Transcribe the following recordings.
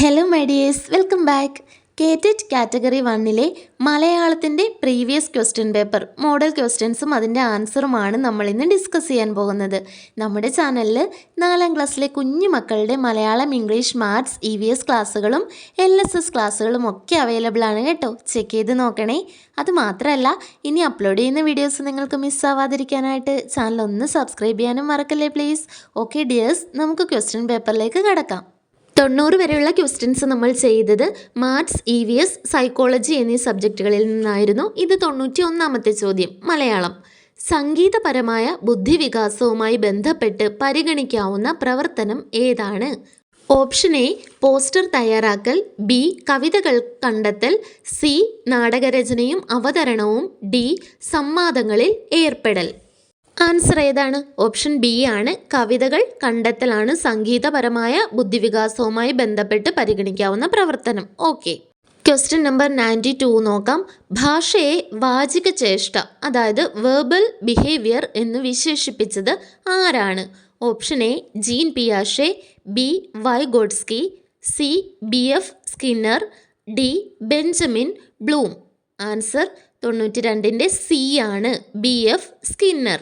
Hello my dears welcome back കേറ്ററ്റ് category വണ്ണിലെ മലയാളത്തിന്റെ previous question paper model ക്വസ്റ്റ്യൻസും അതിന്റെ ആൻസറുമാണ് നമ്മളിന്ന് ഡിസ്കസ് ചെയ്യാൻ പോകുന്നത്. നമ്മുടെ ചാനലിൽ നാലാം ക്ലാസ്സിലെ കുഞ്ഞു മക്കളുടെ Malayalam English maths E V S ക്ലാസ്സുകളും എൽ എസ് എസ് ക്ലാസ്സുകളും ഒക്കെ അവൈലബിൾ ആണ് കേട്ടോ. ചെക്ക് ചെയ്ത് നോക്കണേ. അതുമാത്രമല്ല ഇനി അപ്ലോഡ് ചെയ്യുന്ന വീഡിയോസ് നിങ്ങൾക്ക് മിസ്സാവാതിരിക്കാനായിട്ട് ചാനൽ ഒന്ന് സബ്സ്ക്രൈബ് ചെയ്യാനും മറക്കല്ലേ പ്ലീസ് ഓക്കെ ഡിയേഴ്സ് നമുക്ക് ക്വസ്റ്റ്യൻ പേപ്പറിലേക്ക് കടക്കാം. തൊണ്ണൂറ് വരെയുള്ള ക്വസ്റ്റ്യൻസ് നമ്മൾ ചെയ്തത് maths E V S psychology എന്നീ സബ്ജക്റ്റുകളിൽ നിന്നായിരുന്നു. ഇത് തൊണ്ണൂറ്റി ഒന്നാമത്തെ ചോദ്യം മലയാളം. സംഗീതപരമായ ബുദ്ധിവികാസവുമായി ബന്ധപ്പെട്ട് പരിഗണിക്കാവുന്ന പ്രവർത്തനം ഏതാണ്? ഓപ്ഷൻ എ പോസ്റ്റർ തയ്യാറാക്കൽ ബി കവിതകൾ കണ്ടെത്തൽ സി നാടകരചനയും അവതരണവും ഡി സംവാദങ്ങളിൽ ഏർപ്പെടൽ. ആൻസർ ഏതാണ്? ഓപ്ഷൻ ബി ആണ്. കവിതകൾ കണ്ടെത്തലാണ് സംഗീതപരമായ ബുദ്ധിവികാസവുമായി ബന്ധപ്പെട്ട് പരിഗണിക്കാവുന്ന പ്രവർത്തനം. Okay question number ninety two നോക്കാം. ഭാഷയെ വാചിക ചേഷ്ട അതായത് വേർബൽ ബിഹേവിയർ എന്ന് വിശേഷിപ്പിച്ചത് ആരാണ്? Option A Jean പിയാഷെ B Vygotsky C B F Skinner D Benjamin Bloom answer തൊണ്ണൂറ്റി രണ്ടിന്റെ സി ആണ് ബി എഫ് സ്കിന്നർ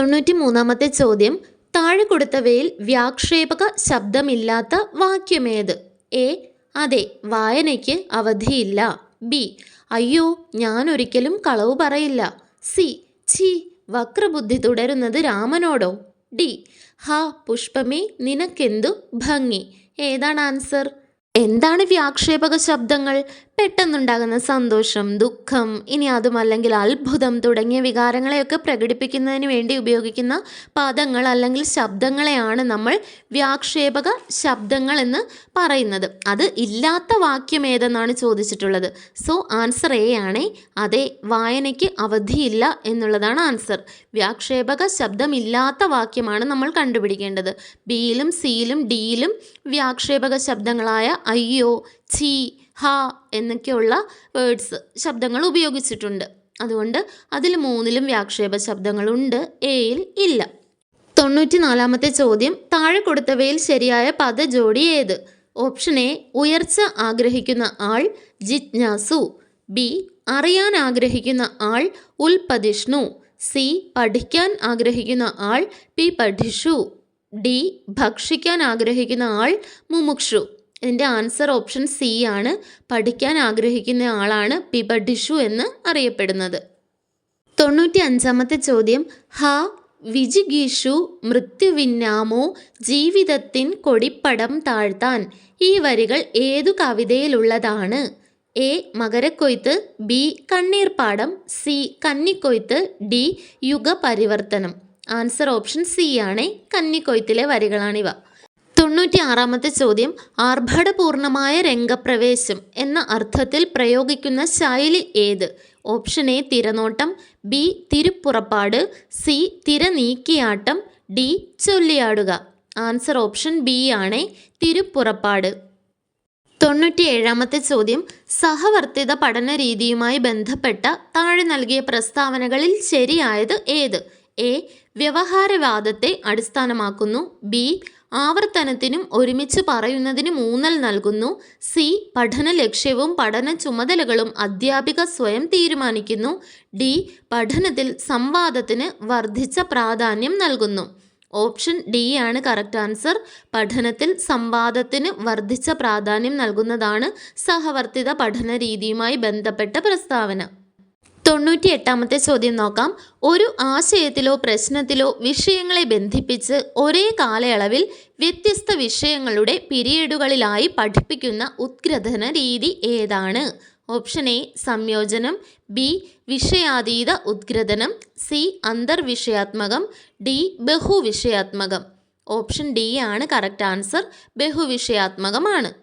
തൊണ്ണൂറ്റി മൂന്നാമത്തെ ചോദ്യം. താഴെ കൊടുത്തവയിൽ വ്യാക്ഷേപക ശബ്ദമില്ലാത്ത വാക്യമേത്? എ. അതെ വായനയ്ക്ക് അവധിയില്ല. ബി. അയ്യോ ഞാൻ ഒരിക്കലും കളവ് പറയില്ല. സി. ചി വക്രബുദ്ധി തുടരുന്നത് രാമനോടോ? ഡി. ഹ പുഷ്പമേ നിനക്കെന്തു ഭംഗി? ഏതാണ് ആൻസർ? എന്താണ് വ്യാക്ഷേപക ശബ്ദങ്ങൾ? പെട്ടെന്നുണ്ടാകുന്ന സന്തോഷം ദുഃഖം ഇനി അതുമല്ലെങ്കിൽ അത്ഭുതം തുടങ്ങിയ വികാരങ്ങളെയൊക്കെ പ്രകടിപ്പിക്കുന്നതിന് വേണ്ടി ഉപയോഗിക്കുന്ന പദങ്ങൾ അല്ലെങ്കിൽ ശബ്ദങ്ങളെയാണ് നമ്മൾ വ്യാക്ഷേപക ശബ്ദങ്ങൾ എന്ന് പറയുന്നത്. അത് ഇല്ലാത്ത വാക്യം ഏതെന്നാണ് ചോദിച്ചിട്ടുള്ളത്. സോ ആൻസർ എ ആണേ. അതെ വായനയ്ക്ക് അവധിയില്ല എന്നുള്ളതാണ് ആൻസർ. വ്യാക്ഷേപക ശബ്ദം ഇല്ലാത്ത വാക്യമാണ് നമ്മൾ കണ്ടുപിടിക്കേണ്ടത്. ബിയിലും സിയിലും ഡിയിലും വ്യാക്ഷേപക ശബ്ദങ്ങളായ അയ്യോ ഛീ ഹ എന്നൊക്കെയുള്ള വേർഡ്സ് ശബ്ദങ്ങൾ ഉപയോഗിച്ചിട്ടുണ്ട്. അതുകൊണ്ട് അതിൽ മൂന്നിലും വ്യാക്ഷേപ ശബ്ദങ്ങളുണ്ട്. എയിൽ ഇല്ല. തൊണ്ണൂറ്റി നാലാമത്തെ ചോദ്യം താഴെ കൊടുത്തവയിൽ ശരിയായ പദജോഡി ഏത്? ഓപ്ഷൻ എ ഉയർച്ച ആഗ്രഹിക്കുന്ന ആൾ ജിജ്ഞാസു. ബി അറിയാൻ ആഗ്രഹിക്കുന്ന ആൾ ഉൽപതിഷ്ണു സി പഠിക്കാൻ ആഗ്രഹിക്കുന്ന ആൾ പി പഠിഷു ഡി ഭക്ഷിക്കാൻ ആഗ്രഹിക്കുന്ന ആൾ മുമുക്ഷു. ഇതിന്റെ ആൻസർ ഓപ്ഷൻ സി ആണ്. പഠിക്കാൻ ആഗ്രഹിക്കുന്ന ആളാണ് പിബഡിഷു എന്ന് അറിയപ്പെടുന്നത്. തൊണ്ണൂറ്റി അഞ്ചാമത്തെ ചോദ്യം. ഹ വിജിഗീഷു മൃത്യുവിന്നാമോ ജീവിതത്തിൻ കൊടിപ്പടം താഴ്ത്താൻ. ഈ വരികൾ ഏതു കവിതയിലുള്ളതാണ്? എ മകരക്കൊയ്ത്ത് ബി കണ്ണീർപ്പാടം സി കന്നിക്കൊയ്ത്ത് ഡി യുഗപരിവർത്തനം. ആൻസർ ഓപ്ഷൻ സി ആണ്. കന്നിക്കൊയ്ത്തിലെ വരികളാണിവ. തൊണ്ണൂറ്റി ആറാമത്തെ ചോദ്യം ആർഭടപൂർണമായ രംഗപ്രവേശം എന്ന അർത്ഥത്തിൽ പ്രയോഗിക്കുന്ന ശൈലി ഏത്? ഓപ്ഷൻ എ തിരനോട്ടം ബി തിരുപ്പുറപ്പാട് സി തിരനീക്കിയാട്ടം ഡി ചൊല്ലിയാടുക. ആൻസർ ഓപ്ഷൻ ബി ആണ് തിരുപ്പുറപ്പാട്. തൊണ്ണൂറ്റി ഏഴാമത്തെ ചോദ്യം സഹവർത്തിത പഠന രീതിയുമായി ബന്ധപ്പെട്ട താഴെ നൽകിയ പ്രസ്താവനകളിൽ ശരിയായത് ഏത്? എ വ്യവഹാരവാദത്തെ അടിസ്ഥാനമാക്കുന്നു ബി ആവർത്തനത്തിനും ഒരുമിച്ച് പറയുന്നതിന് മൂന്നൽ നൽകുന്നു. സി. പഠന ലക്ഷ്യവും പഠന ചുമതലകളും അധ്യാപിക സ്വയം തീരുമാനിക്കുന്നു. ഡി. പഠനത്തിൽ സംവാദത്തിന് വർദ്ധിച്ച പ്രാധാന്യം നൽകുന്നു. ഓപ്ഷൻ ഡി ആണ് കറക്റ്റ് ആൻസർ. പഠനത്തിൽ സംവാദത്തിന് വർദ്ധിച്ച പ്രാധാന്യം നൽകുന്നതാണ് സഹവർത്തിത പഠന രീതിയുമായി ബന്ധപ്പെട്ട പ്രസ്താവന. തൊണ്ണൂറ്റി എട്ടാമത്തെ ചോദ്യം നോക്കാം. ഒരു ആശയത്തിലോ പ്രശ്നത്തിലോ വിഷയങ്ങളെ ബന്ധിപ്പിച്ച് ഒരേ കാലയളവിൽ വ്യത്യസ്ത വിഷയങ്ങളുടെ പിരീഡുകളിലായി പഠിപ്പിക്കുന്ന ഉത്ഗ്രഥന രീതി ഏതാണ്? ഓപ്ഷൻ എ സംയോജനം. ബി വിഷയാതീത ഉദ്ഗ്രഥനം സി അന്തർവിഷയാത്മകം. ഡി ബഹുവിഷയാത്മകം. ഓപ്ഷൻ ഡി ആണ് കറക്റ്റ് ആൻസർ. ബഹുവിഷയാത്മകമാണ്.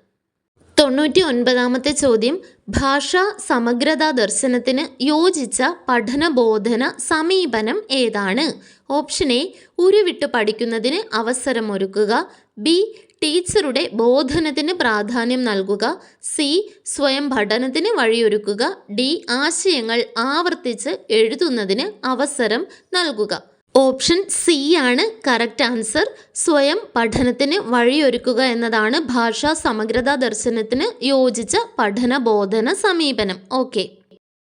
തൊണ്ണൂറ്റി ഒൻപതാമത്തെ ചോദ്യം. ഭാഷാ സമഗ്രതാ ദർശനത്തിന് യോജിച്ച പഠനബോധന സമീപനം ഏതാണ്? ഓപ്ഷൻ എ ഉരുവിട്ട് പഠിക്കുന്നതിന് അവസരമൊരുക്കുക. ബി ടീച്ചറുടെ ബോധനത്തിന് പ്രാധാന്യം നൽകുക. സി സ്വയം പഠനത്തിന് വഴിയൊരുക്കുക. ഡി ആശയങ്ങൾ ആവർത്തിച്ച് എഴുതുന്നതിന് അവസരം നൽകുക. ഓപ്ഷൻ സി ആണ് കറക്റ്റ് ആൻസർ. സ്വയം പഠനത്തിന് വഴിയൊരുക്കുക എന്നതാണ് ഭാഷാ സമഗ്രതാ ദർശനത്തിന് യോജിച്ച പഠന ബോധന സമീപനം. ഓക്കെ.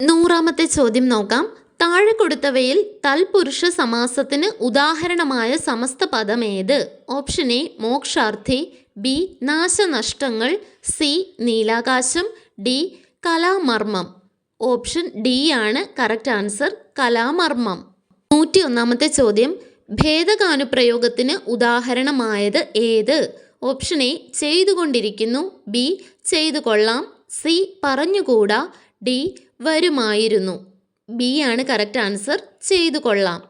നൂറാമത്തെ ചോദ്യം നോക്കാം. താഴെ കൊടുത്തവയിൽ തൽപുരുഷ സമാസത്തിന് ഉദാഹരണമായ സമസ്ത ഏത്? ഓപ്ഷൻ എ മോക്ഷാർത്ഥി ബി നാശനഷ്ടങ്ങൾ സി നീലാകാശം ഡി കലാമർമ്മം. ഓപ്ഷൻ ഡി ആണ് കറക്റ്റ് ആൻസർ കലാമർമ്മം. നൂറ്റി ഒന്നാമത്തെ ചോദ്യം. ഭേദഗാനുപ്രയോഗത്തിന് ഉദാഹരണമായത് ഏത്? ഓപ്ഷൻ എ ചെയ്തുകൊണ്ടിരിക്കുന്നു. ബി ചെയ്തു കൊള്ളാം സി പറഞ്ഞുകൂടാ. ഡി വരുമായിരുന്നു. ബി ആണ് കറക്റ്റ് ആൻസർ. ചെയ്തു കൊള്ളാം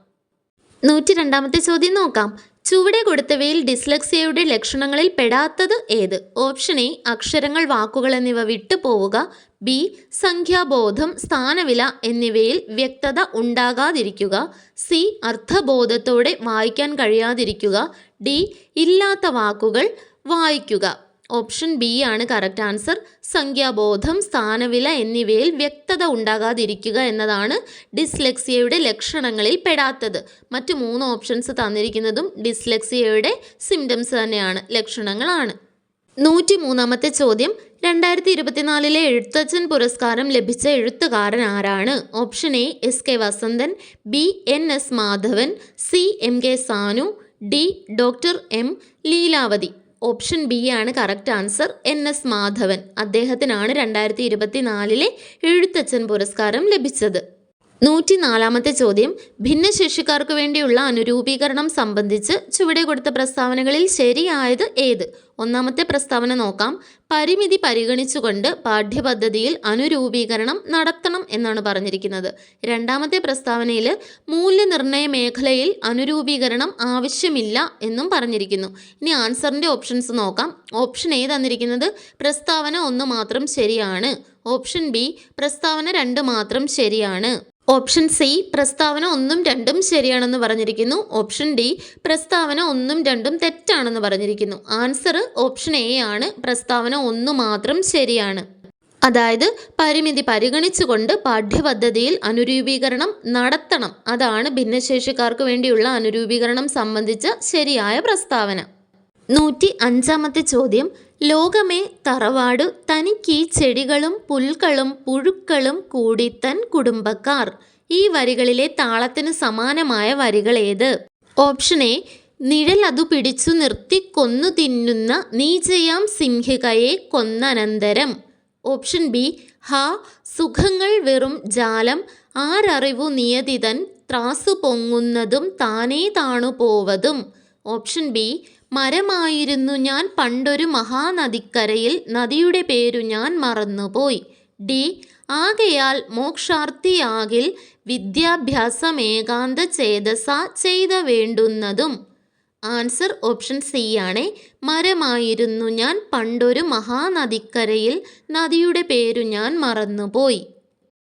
നൂറ്റി രണ്ടാമത്തെ ചോദ്യം നോക്കാം. ചുവടെ കൊടുത്തവയിൽ ഡിസ്ലക്സിയയുടെ ലക്ഷണങ്ങളിൽ പെടാത്തത് ഏത്? ഓപ്ഷൻ എ അക്ഷരങ്ങൾ വാക്കുകൾ എന്നിവ വിട്ടുപോവുക. ബി സംഖ്യാബോധം സ്ഥാനവില എന്നിവയിൽ വ്യക്തത ഉണ്ടാകാതിരിക്കുക. സി അർത്ഥബോധത്തോടെ വായിക്കാൻ കഴിയാതിരിക്കുക. ഡി ഇല്ലാത്ത വാക്കുകൾ വായിക്കുക. ഓപ്ഷൻ ബി ആണ് കറക്റ്റ് ആൻസർ. സംഖ്യാബോധം സ്ഥാനവില എന്നിവയിൽ വ്യക്തത ഉണ്ടാകാതിരിക്കുക എന്നതാണ് ഡിസ്ലെക്സിയയുടെ ലക്ഷണങ്ങളിൽ പെടാത്തത്. മറ്റ് മൂന്ന് ഓപ്ഷൻസ് തന്നിരിക്കുന്നതും ഡിസ്ലെക്സിയയുടെ സിംറ്റംസ് തന്നെയാണ് ലക്ഷണങ്ങളാണ്. നൂറ്റി മൂന്നാമത്തെ ചോദ്യം. രണ്ടായിരത്തി ഇരുപത്തിനാലിലെ എഴുത്തച്ഛൻ പുരസ്കാരം ലഭിച്ച എഴുത്തുകാരൻ ആരാണ്? Option A S K Vasanthan B N S Madhavan C M K Sanu D doctor M Leelavathi. Option B ആണ് correct answer N S Madhavan. അദ്ദേഹത്തിനാണ് രണ്ടായിരത്തി ഇരുപത്തിനാലിലെ എഴുത്തച്ഛൻ പുരസ്കാരം ലഭിച്ചത്. നൂറ്റി നാലാമത്തെ ചോദ്യം. ഭിന്നശേഷിക്കാർക്ക് വേണ്ടിയുള്ള അനുരൂപീകരണം സംബന്ധിച്ച് ചുവടെ കൊടുത്ത പ്രസ്താവനകളിൽ ശരിയായത് ഏത്? ഒന്നാമത്തെ പ്രസ്താവന നോക്കാം. പരിമിതി പരിഗണിച്ചുകൊണ്ട് പാഠ്യപദ്ധതിയിൽ അനുരൂപീകരണം നടത്തണം എന്നാണ് പറഞ്ഞിരിക്കുന്നത്. രണ്ടാമത്തെ പ്രസ്താവനയിൽ മൂല്യനിർണയ മേഖലയിൽ അനുരൂപീകരണം ആവശ്യമില്ല എന്നും പറഞ്ഞിരിക്കുന്നു. ഇനി ആൻസറിന്റെ ഓപ്ഷൻസ് നോക്കാം. ഓപ്ഷൻ എ തന്നിരിക്കുന്നത് പ്രസ്താവന ഒന്ന് മാത്രം ശരിയാണ്. ഓപ്ഷൻ ബി പ്രസ്താവന രണ്ട് മാത്രം ശരിയാണ്. ഓപ്ഷൻ സി പ്രസ്താവന ഒന്നും രണ്ടും ശരിയാണെന്ന് പറഞ്ഞിരിക്കുന്നു. ഓപ്ഷൻ ഡി പ്രസ്താവന ഒന്നും രണ്ടും തെറ്റാണെന്ന് പറഞ്ഞിരിക്കുന്നു. ആൻസർ ഓപ്ഷൻ എ ആണ്. പ്രസ്താവന ഒന്ന് മാത്രം ശരിയാണ്. അതായത് പരിമിതി പരിഗണിച്ചുകൊണ്ട് പാഠ്യപദ്ധതിയിൽ അനുരൂപീകരണം നടത്തണം. അതാണ് ഭിന്നശേഷിക്കാർക്ക് വേണ്ടിയുള്ള അനുരൂപീകരണം സംബന്ധിച്ച ശരിയായ പ്രസ്താവന. നൂറ്റി അഞ്ചാമത്തെ ചോദ്യം. ലോകമേ തറവാടു തനിക്ക് ഈ ചെടികളും പുൽകളും പുഴുക്കളും കൂടി തൻ കുടുംബക്കാർ. ഈ വരികളിലെ താളത്തിന് സമാനമായ വരികൾ ഏത്? ഓപ്ഷൻ എ നിഴൽ അതു പിടിച്ചു നിർത്തി കൊന്നു തിന്നുന്ന നീചയാം സിംഹികയെ കൊന്നനന്തരം. ഓപ്ഷൻ ബി ഹ സുഖങ്ങൾ വെറും ജാലം ആരറിവു നിയതിതൻ ത്രാസു പൊങ്ങുന്നതും താനേ താണു പോവതും. ഓപ്ഷൻ ബി മരമായിരുന്നു ഞാൻ പണ്ടൊരു മഹാനദിക്കരയിൽ. നദിയുടെ പേരു ഞാൻ മറന്നുപോയി. ഡി. ആകയാൽ മോക്ഷാർത്ഥിയാകിൽ വിദ്യാഭ്യാസം ഏകാന്ത ചേതസ ചെയ്ത വേണ്ടുന്നതും. ആൻസർ ഓപ്ഷൻ സി ആണ്. മരമായിരുന്നു ഞാൻ പണ്ടൊരു മഹാനദിക്കരയിൽ. നദിയുടെ പേരു ഞാൻ മറന്നുപോയി.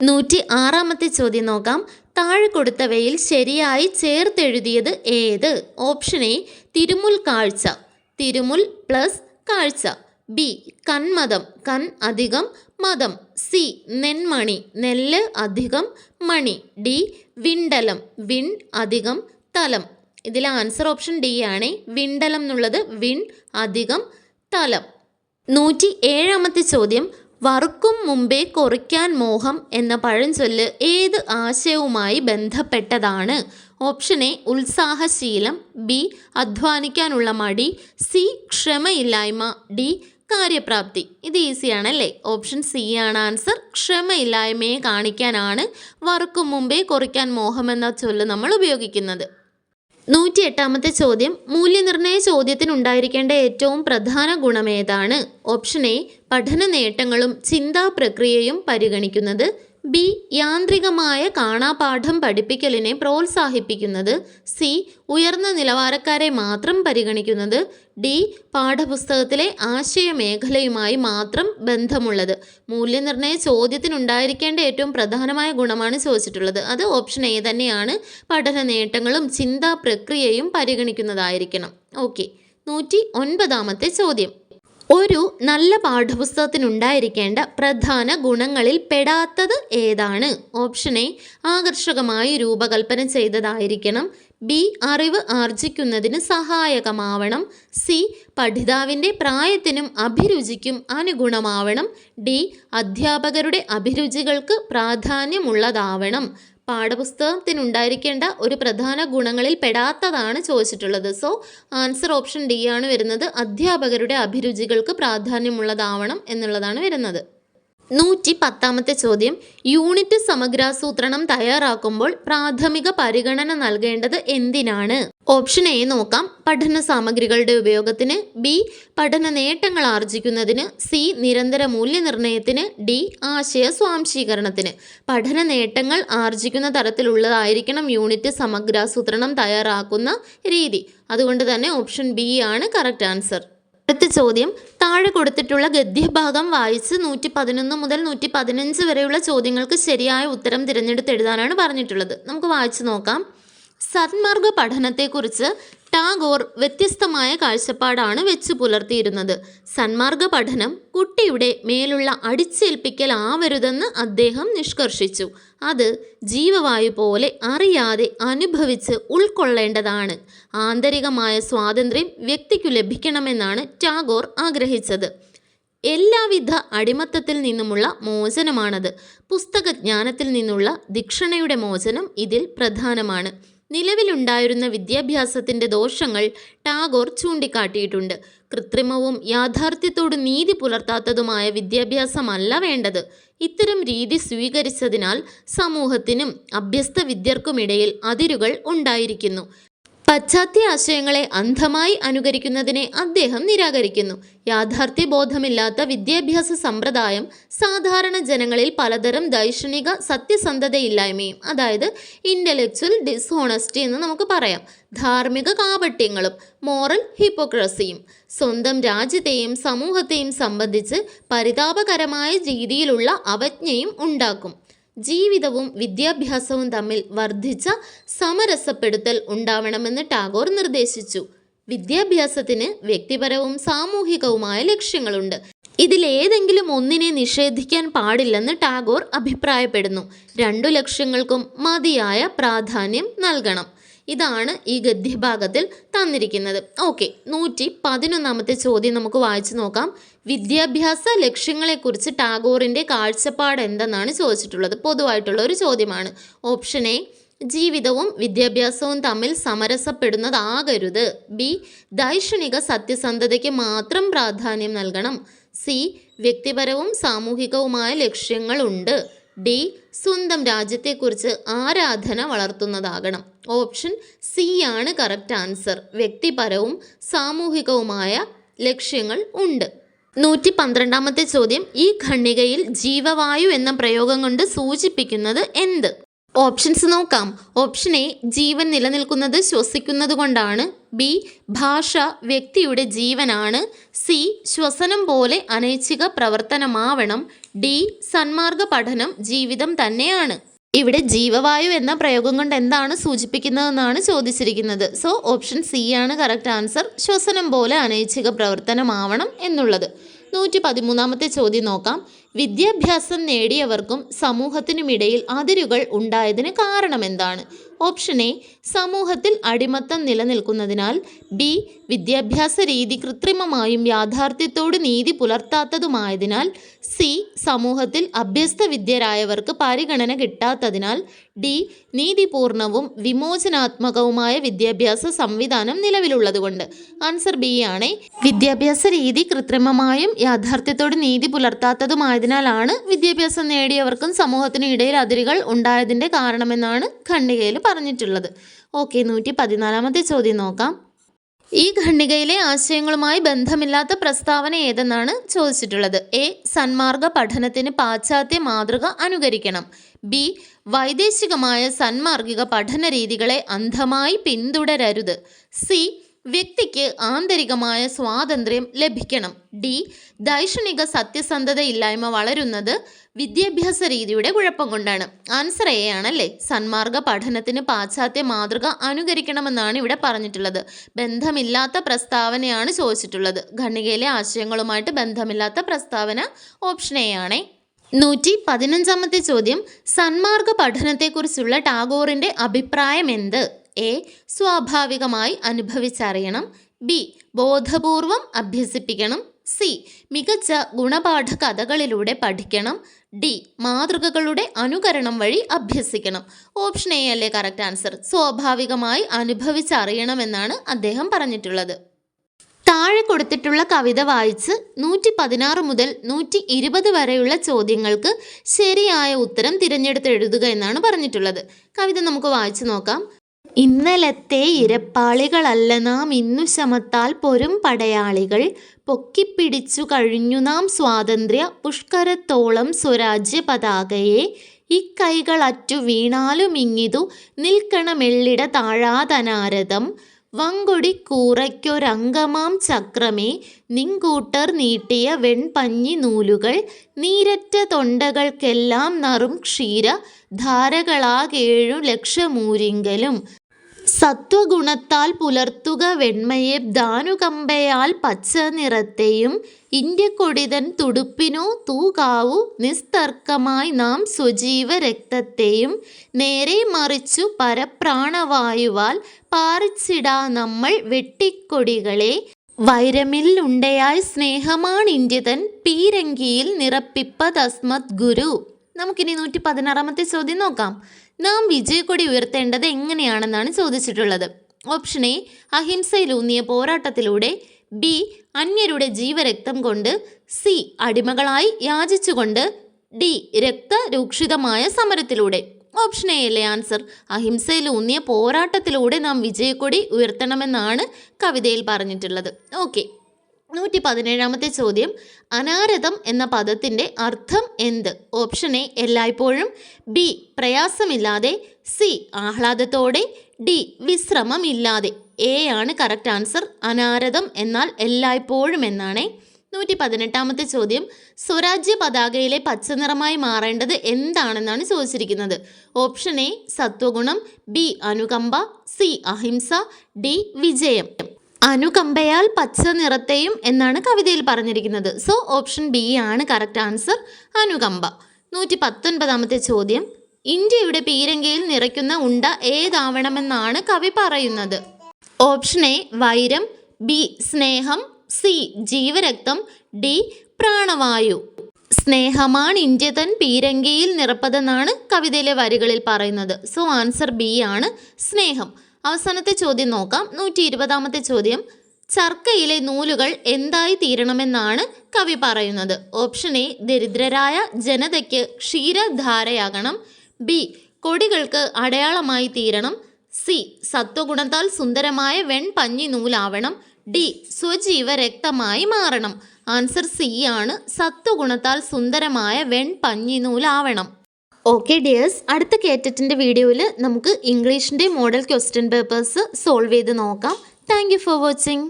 നൂറ്റി ആറാമത്തെ ചോദ്യം നോക്കാം. താഴെ കൊടുത്തവയിൽ ശരിയായി ചേർത്തെഴുതിയത് ഏത്? ഓപ്ഷൻ എ തിരുമുൽ കാഴ്ച. തിരുമുൽ പ്ലസ് കാഴ്ച. ബി. കൺമതം കൺ അധികം മതം. സി. നെന്മണി. നെല്ല് അധികം മണി. ഡി. വിണ്ടലം. വിൺ അധികം തലം. ഇതിലെ ആൻസർ ഓപ്ഷൻ ഡി ആണ്. വിണ്ടലം എന്നുള്ളത് വിൺ അധികം തലം. നൂറ്റി ഏഴാമത്തെ ചോദ്യം. വറുക്കും മുമ്പേ കൊറിക്കാൻ മോഹം എന്ന പഴഞ്ചൊല്ല് ഏത് ആശയവുമായി ബന്ധപ്പെട്ടതാണ്? ഓപ്ഷൻ എ ഉത്സാഹശീലം ബി അധ്വാനിക്കാനുള്ള മടി സി ക്ഷമയില്ലായ്മ ഡി കാര്യപ്രാപ്തി. ഇത് ഈസിയാണല്ലേ? ഓപ്ഷൻ സി ആണ് ആൻസർ. ക്ഷമയില്ലായ്മയെ കാണിക്കാനാണ് വർക്കും മുമ്പേ കൊറിക്കാൻ മോഹം എന്ന ചൊല്ല് നമ്മൾ ഉപയോഗിക്കുന്നത്. നൂറ്റി എട്ടാമത്തെ ചോദ്യം. മൂല്യനിർണയ ചോദ്യത്തിനുണ്ടായിരിക്കേണ്ട ഏറ്റവും പ്രധാന ഗുണമേതാണ് ഓപ്ഷൻ എ പഠന നേട്ടങ്ങളും ചിന്താ പ്രക്രിയയും പരിഗണിക്കുന്നത്. ബി. യാന്ത്രികമായ കാണാപാഠം പഠിപ്പിക്കലിനെ പ്രോത്സാഹിപ്പിക്കുന്നത്. സി. ഉയർന്ന നിലവാരക്കാരെ മാത്രം പരിഗണിക്കുന്നത്. ഡി. പാഠപുസ്തകത്തിലെ ആശയമേഖലയുമായി മാത്രം ബന്ധമുള്ളത്. മൂല്യനിർണയ ചോദ്യത്തിനുണ്ടായിരിക്കേണ്ട ഏറ്റവും പ്രധാനമായ ഗുണമാണ് ചോദിച്ചിട്ടുള്ളത്. അത് ഓപ്ഷൻ എ തന്നെയാണ്. പഠന നേട്ടങ്ങളും ചിന്താ പ്രക്രിയയും പരിഗണിക്കുന്നതായിരിക്കണം. ഓക്കെ. നൂറ്റി ഒൻപതാമത്തെ ചോദ്യം. ഒരു നല്ല പാഠപുസ്തകത്തിനുണ്ടായിരിക്കേണ്ട പ്രധാന ഗുണങ്ങളിൽ പെടാത്തത് ഏതാണ്? ഓപ്ഷൻ എ ആകർഷകമായി രൂപകൽപ്പന ചെയ്തതായിരിക്കണം. ബി അറിവ് ആർജിക്കുന്നതിന് സഹായകമാവണം. സി പഠിതാവിന്റെ പ്രായത്തിനും അഭിരുചിക്കും അനുഗുണമാവണം. ഡി അധ്യാപകരുടെ അഭിരുചികൾക്ക് പ്രാധാന്യമുള്ളതാവണം. പാഠപുസ്തകത്തിനുണ്ടായിരിക്കേണ്ട ഒരു പ്രധാന ഗുണങ്ങളിൽ പെടാത്തതാണ് ചോദിച്ചിട്ടുള്ളത്. സോ ആൻസർ ഓപ്ഷൻ ഡി ആണ് വരുന്നത്. അധ്യാപകരുടെ അഭിരുചികൾക്ക് പ്രാധാന്യമുള്ളതാവണം എന്നുള്ളതാണ് വരുന്നത്. നൂറ്റി പത്താമത്തെ ചോദ്യം. യൂണിറ്റ് സമഗ്രാസൂത്രണം തയ്യാറാക്കുമ്പോൾ പ്രാഥമിക പരിഗണന നൽകേണ്ടത് എന്തിനാണ്? ഓപ്ഷൻ എ നോക്കാം. പഠന സാമഗ്രികളുടെ ഉപയോഗത്തിന്. ബി പഠന നേട്ടങ്ങൾ ആർജിക്കുന്നതിന്. സി നിരന്തര മൂല്യനിർണയത്തിന്. ഡി ആശയ സ്വാംശീകരണത്തിന്. പഠന നേട്ടങ്ങൾ ആർജിക്കുന്ന തരത്തിലുള്ളതായിരിക്കണം യൂണിറ്റ് സമഗ്രാസൂത്രണം തയ്യാറാക്കുന്ന രീതി. അതുകൊണ്ട് തന്നെ ഓപ്ഷൻ ബി ആണ് കറക്റ്റ് ആൻസർ. അടുത്ത ചോദ്യം. താഴെ കൊടുത്തിട്ടുള്ള ഗദ്യഭാഗം വായിച്ച് നൂറ്റി പതിനൊന്ന് മുതൽ നൂറ്റി പതിനഞ്ച് വരെയുള്ള ചോദ്യങ്ങൾക്ക് ശരിയായ ഉത്തരം തിരഞ്ഞെടുത്ത് എഴുതാനാണ് പറഞ്ഞിട്ടുള്ളത്. നമുക്ക് വായിച്ചു നോക്കാം. സന്മാർഗ പഠനത്തെക്കുറിച്ച് ടാഗോർ വ്യത്യസ്തമായ കാഴ്ചപ്പാടാണ് വെച്ചു പുലർത്തിയിരുന്നത്. സന്മാർഗ പഠനം കുട്ടിയുടെ മേലുള്ള അടിച്ചേൽപ്പിക്കൽ ആവരുതെന്ന് അദ്ദേഹം നിഷ്കർഷിച്ചു. അത് ജീവവായു പോലെ അറിയാതെ അനുഭവിച്ച് ഉൾക്കൊള്ളേണ്ടതാണ്. ആന്തരികമായ സ്വാതന്ത്ര്യം വ്യക്തിക്കു ലഭിക്കണമെന്നാണ് ടാഗോർ ആഗ്രഹിച്ചത്. എല്ലാവിധ അടിമത്തത്തിൽ നിന്നുമുള്ള മോചനമാണത്. പുസ്തകജ്ഞാനത്തിൽ നിന്നുള്ള ദിക്ഷണയുടെ മോചനം ഇതിൽ പ്രധാനമാണ്. നിലവിലുണ്ടായിരുന്ന വിദ്യാഭ്യാസത്തിന്റെ ദോഷങ്ങൾ ടാഗോർ ചൂണ്ടിക്കാട്ടിയിട്ടുണ്ട്. കൃത്രിമവും യാഥാർത്ഥ്യത്തോട് നീതി പുലർത്താത്തതുമായ വിദ്യാഭ്യാസമല്ല വേണ്ടത്. ഇത്തരം രീതി സ്വീകരിച്ചതിനാൽ സമൂഹത്തിനും അഭ്യസ്ത വിദ്യർക്കുമിടയിൽ അതിരുകൾ ഉണ്ടായിരിക്കുന്നു. പാശ്ചാത്യ ആശയങ്ങളെ അന്ധമായി അനുകരിക്കുന്നതിനെ അദ്ദേഹം നിരാകരിക്കുന്നു. യാഥാർത്ഥ്യ ബോധമില്ലാത്ത വിദ്യാഭ്യാസ സമ്പ്രദായം സാധാരണ ജനങ്ങളിൽ പലതരം ദൈക്ഷണിക സത്യസന്ധതയില്ലായ്മയും അതായത് ഇന്റലക്ച്വൽ ഡിസ്ഹോണസ്റ്റി എന്ന് നമുക്ക് പറയാം. ധാർമ്മിക കാപട്യങ്ങളും മോറൽ ഹിപ്പോക്രസിയും സ്വന്തം രാജ്യത്തെയും സമൂഹത്തെയും സംബന്ധിച്ച് പരിതാപകരമായ രീതിയിലുള്ള അവജ്ഞയും ഉണ്ടാക്കും. ജീവിതവും വിദ്യാഭ്യാസവും തമ്മിൽ വർദ്ധിച്ച സമരസപ്പെടുത്തൽ ഉണ്ടാവണമെന്ന് ടാഗോർ നിർദ്ദേശിച്ചു. വിദ്യാഭ്യാസത്തിന് വ്യക്തിപരവും സാമൂഹികവുമായ ലക്ഷ്യങ്ങളുണ്ട്. ഇതിലേതെങ്കിലും ഒന്നിനെ നിഷേധിക്കാൻ പാടില്ലെന്ന് ടാഗോർ അഭിപ്രായപ്പെടുന്നു. രണ്ടു ലക്ഷ്യങ്ങൾക്കും മതിയായ പ്രാധാന്യം നൽകണം. ഇതാണ് ഈ ഗദ്യഭാഗത്തിൽ തന്നിരിക്കുന്നത്. ഓക്കെ നൂറ്റി പതിനൊന്നാമത്തെ ചോദ്യം നമുക്ക് വായിച്ചു നോക്കാം. വിദ്യാഭ്യാസ ലക്ഷ്യങ്ങളെക്കുറിച്ച് ടാഗോറിന്റെ കാഴ്ചപ്പാട് എന്തെന്നാണ് ചോദിച്ചിട്ടുള്ളത്? പൊതുവായിട്ടുള്ള ഒരു ചോദ്യമാണ്. ഓപ്ഷൻ എ ജീവിതവും വിദ്യാഭ്യാസവും തമ്മിൽ സമരസപ്പെടുന്നതാകരുത്. ബി ദൈക്ഷണിക സത്യസന്ധതയ്ക്ക് മാത്രം പ്രാധാന്യം നൽകണം. സി വ്യക്തിപരവും സാമൂഹികവുമായ ലക്ഷ്യങ്ങളുണ്ട്. ഡി സ്വന്തം രാജ്യത്തെക്കുറിച്ച് ആരാധന വളർത്തുന്നതാകണം. ഓപ്ഷൻ സി ആണ് കറക്റ്റ് ആൻസർ. വ്യക്തിപരവും സാമൂഹികവുമായ ലക്ഷ്യങ്ങൾ ഉണ്ട്. നൂറ്റി പന്ത്രണ്ടാമത്തെ ചോദ്യം ഈ ഖണ്ഡികയിൽ ജീവവായു എന്ന പ്രയോഗം കൊണ്ട് സൂചിപ്പിക്കുന്നത് എന്ത്? ഓപ്ഷൻസ് നോക്കാം. ഓപ്ഷൻ എ ജീവൻ നിലനിൽക്കുന്നത് ശ്വസിക്കുന്നത് കൊണ്ടാണ്. ബി ഭാഷ വ്യക്തിയുടെ ജീവനാണ്. സി ശ്വസനം പോലെ അനൈച്ഛിക പ്രവർത്തനമാവണം. ഡി സന്മാർഗ പഠനം ജീവിതം തന്നെയാണ്. ഇവിടെ ജീവവായു എന്ന പ്രയോഗം കൊണ്ട് എന്താണ് സൂചിപ്പിക്കുന്നതെന്നാണ് ചോദിച്ചിരിക്കുന്നത്. സോ ഓപ്ഷൻ സി ആണ് കറക്റ്റ് ആൻസർ ശ്വസനം പോലെ അനൈച്ഛിക പ്രവർത്തനമാവണം എന്നുള്ളത്. നൂറ്റി പതിമൂന്നാമത്തെ ചോദ്യം നോക്കാം. വിദ്യാഭ്യാസം നേടിയവർക്കും സമൂഹത്തിനുമിടയിൽ അതിരുകൾ ഉണ്ടായതിന് കാരണമെന്താണ് ഓപ്ഷൻ എ സമൂഹത്തിൽ അടിമത്തം നിലനിൽക്കുന്നതിനാൽ ബി വിദ്യാഭ്യാസ രീതി കൃത്രിമമായും യാഥാർത്ഥ്യത്തോട് നീതി പുലർത്താത്തതുമായതിനാൽ സി സമൂഹത്തിൽ അഭ്യസ്ത വിദ്യരായവർക്ക് പരിഗണന കിട്ടാത്തതിനാൽ ഡി നീതിപൂർണവും വിമോചനാത്മകവുമായ വിദ്യാഭ്യാസ സംവിധാനം നിലവിലുള്ളതുകൊണ്ട്. ആൻസർ ബി ആണ്. വിദ്യാഭ്യാസ രീതി കൃത്രിമമായും യാഥാർത്ഥ്യത്തോട് നീതി പുലർത്താത്തതുമായതിനാലാണ് വിദ്യാഭ്യാസം നേടിയവർക്കും സമൂഹത്തിനും ഇടയിൽ അതിരുകൾ ഉണ്ടായതിന്റെ കാരണമെന്നാണ് ഖണ്ഡികയിൽ പറഞ്ഞിട്ടുള്ളത്. ഓക്കെ നൂറ്റി പതിനാലാമത്തെ ചോദ്യം നോക്കാം. ഈ ഖണ്ഡികയിലെ ആശയങ്ങളുമായി ബന്ധമില്ലാത്ത പ്രസ്താവന ഏതെന്നാണ് ചോദിച്ചിട്ടുള്ളത്? എ. സന്മാർഗ പഠനത്തിന് പാശ്ചാത്യ മാതൃക അനുകരിക്കണം. ബി. വൈദേശികമായ സന്മാർഗിക പഠന രീതികളെ അന്ധമായി പിന്തുടരരുത്. സി. വ്യക്തിക്ക് ആന്തരികമായ സ്വാതന്ത്ര്യം ലഭിക്കണം. ഡി. ദൈക്ഷണിക സത്യസന്ധതയില്ലായ്മ വളരുന്നത് വിദ്യാഭ്യാസ രീതിയുടെ കുഴപ്പം കൊണ്ടാണ്. ആൻസർ എ ആണല്ലേ? സന്മാർഗ പഠനത്തിന് പാശ്ചാത്യ മാതൃക അനുകരിക്കണമെന്നാണ് ഇവിടെ പറഞ്ഞിട്ടുള്ളത്. ബന്ധമില്ലാത്ത പ്രസ്താവനയാണ് ചോദിച്ചിട്ടുള്ളത്. ഖണ്ഡികയിലെ ആശയങ്ങളുമായിട്ട് ബന്ധമില്ലാത്ത പ്രസ്താവന ഓപ്ഷൻ എ ആണേ. നൂറ്റി പതിനഞ്ചാമത്തെ ചോദ്യം. സന്മാർഗ പഠനത്തെക്കുറിച്ചുള്ള ടാഗോറിന്റെ അഭിപ്രായം എന്ത്? എ. സ്വാഭാവികമായി അനുഭവിച്ചറിയണം. ബി. ബോധപൂർവം അഭ്യസിപ്പിക്കണം. സി. മികച്ച ഗുണപാഠ കഥകളിലൂടെ പഠിക്കണം. ഡി. മാതൃകകളുടെ അനുകരണം വഴി അഭ്യസിക്കണം. ഓപ്ഷൻ എ അല്ലേ കറക്റ്റ് ആൻസർ? സ്വാഭാവികമായി അനുഭവിച്ചറിയണമെന്നാണ് അദ്ദേഹം പറഞ്ഞിട്ടുള്ളത്. താഴെ കൊടുത്തിട്ടുള്ള കവിത വായിച്ച് നൂറ്റി പതിനാറ് മുതൽ നൂറ്റി ഇരുപത് വരെയുള്ള ചോദ്യങ്ങൾക്ക് ശരിയായ ഉത്തരം തിരഞ്ഞെടുത്ത് എഴുതുക എന്നാണ് പറഞ്ഞിട്ടുള്ളത്. കവിത നമുക്ക് വായിച്ചു നോക്കാം. ഇന്നലത്തെ ഇരപ്പാളികളല്ല നാം ഇന്നു ശമത്താൽ പൊരും പടയാളികൾ. പൊക്കിപ്പിടിച്ചു കഴിഞ്ഞു നാം സ്വാതന്ത്ര്യ പുഷ്കരത്തോളം സ്വരാജ്യ പതാകയെ. ഇക്കൈകളറ്റു വീണാലും ഇങ്ങിതു നിൽക്കണമെള്ളിട താഴാതനാരതം വങ്കൊടി കൂറയ്ക്കൊരംഗമാം ചക്രമേ. നിങ്കൂട്ടർ നീട്ടിയ വെൺപഞ്ഞി നൂലുകൾ. നീരറ്റ തൊണ്ടകൾക്കെല്ലാം നറും ക്ഷീര. ധാരകളാകേഴു ലക്ഷമൂരിങ്കലും. സത്വഗുണത്താൽ പുലർത്തുക വെണ്മയെ ദാനുകമ്പയാൽ പച്ച നിറത്തെയും ഇന്ത്യക്കൊടിതൻ തുടുപ്പിനോ തൂകാവു നിസ്തർക്കമായി നാം സ്വജീവ രക്തത്തെയും നേരെ മറിച്ചു പരപ്രാണവായുവാൽ പാറിച്ചിടാ നമ്മൾ വെട്ടിക്കൊടികളെ. വൈരമില്ലുണ്ടയായി സ്നേഹമാണിന്ത്യതൻ പീരങ്കിയിൽ നിറപ്പിപ്പതസ്മത് ഗുരു നമുക്കിനി നൂറ്റി പതിനാറാമത്തെ ചോദ്യം നോക്കാം. നാം വിജയക്കൊടി ഉയർത്തേണ്ടത് എങ്ങനെയാണെന്നാണ് ചോദിച്ചിട്ടുള്ളത്. ഓപ്ഷൻ എ അഹിംസയിലൂന്നിയ പോരാട്ടത്തിലൂടെ. ബി അന്യരുടെ ജീവരക്തം കൊണ്ട്. സി അടിമകളായി യാചിച്ചുകൊണ്ട്. ഡി രക്തരൂക്ഷിതമായ സമരത്തിലൂടെ. ഓപ്ഷൻ എ അല്ലേ ആൻസർ? അഹിംസയിലൂന്നിയ പോരാട്ടത്തിലൂടെ നാം വിജയക്കൊടി ഉയർത്തണമെന്നാണ് കവിതയിൽ പറഞ്ഞിട്ടുള്ളത്. ഓക്കെ. നൂറ്റി പതിനേഴാമത്തെ ചോദ്യം അനാരതം എന്ന പദത്തിന്റെ അർത്ഥം എന്ത്? ഓപ്ഷൻ എ എല്ലായ്പ്പോഴും ബി പ്രയാസമില്ലാതെ സി ആഹ്ലാദത്തോടെ ഡി വിശ്രമമില്ലാതെ. എ ആണ് കറക്റ്റ് ആൻസർ അനാരതം എന്നാൽ എല്ലായ്പ്പോഴും എന്നാണേ. നൂറ്റി പതിനെട്ടാമത്തെ ചോദ്യം സ്വരാജ്യ പതാകയിലെ പച്ചനിറമായി മാറേണ്ടത് എന്താണെന്നാണ് ചോദിച്ചിരിക്കുന്നത്? ഓപ്ഷൻ എ സത്വഗുണം ബി അനുകമ്പ സി അഹിംസ ഡി വിജയം. അനുകമ്പയാൽ പച്ച നിറത്തെയും എന്നാണ് കവിതയിൽ പറഞ്ഞിരിക്കുന്നത്. സോ ഓപ്ഷൻ ബി ആണ് കറക്റ്റ് ആൻസർ. അനുകമ്പ. നൂറ്റി പത്തൊൻപതാമത്തെ ചോദ്യം. ഇന്ത്യയുടെ പീരങ്കയിൽ നിറയ്ക്കുന്ന ഉണ്ട ഏതാവണമെന്നാണ് കവി പറയുന്നത്? ഓപ്ഷൻ എ വൈരം. ബി സ്നേഹം. സി ജീവരക്തം. ഡി പ്രാണവായു. സ്നേഹമാണ് ഇന്ത്യ തൻ പീരങ്കയിൽ നിറപ്പതെന്നാണ് കവിതയിലെ വരികളിൽ പറയുന്നത്. സോ ആൻസർ ബി ആണ് സ്നേഹം. അവസാനത്തെ ചോദ്യം നോക്കാം. നൂറ്റി ഇരുപതാമത്തെ ചോദ്യം. ചർക്കയിലെ നൂലുകൾ എന്തായി തീരണമെന്നാണ് കവി പറയുന്നത്. ഓപ്ഷൻ എ ദരിദ്രരായ ജനതയ്ക്ക് ക്ഷീരധാരയാകണം. ബി കൊടികൾക്ക് അടയാളമായി തീരണം. സി സത്വഗുണത്താൽ സുന്ദരമായ വെൺപഞ്ഞി നൂലാവണം. ഡി സ്വജീവ രക്തമായി മാറണം. ആൻസർ സി ആണ് സത്വഗുണത്താൽ സുന്ദരമായ വെൺപഞ്ഞി നൂലാവണം. ഓക്കെ ഡിയേഴ്സ് അടുത്ത കേറ്ററ്റിന്റെ വീഡിയോയിൽ നമുക്ക് ഇംഗ്ലീഷിന്റെ മോഡൽ ക്വസ്റ്റ്യൻ പേപ്പേഴ്സ് സോൾവ് ചെയ്ത് നോക്കാം. Thank for watching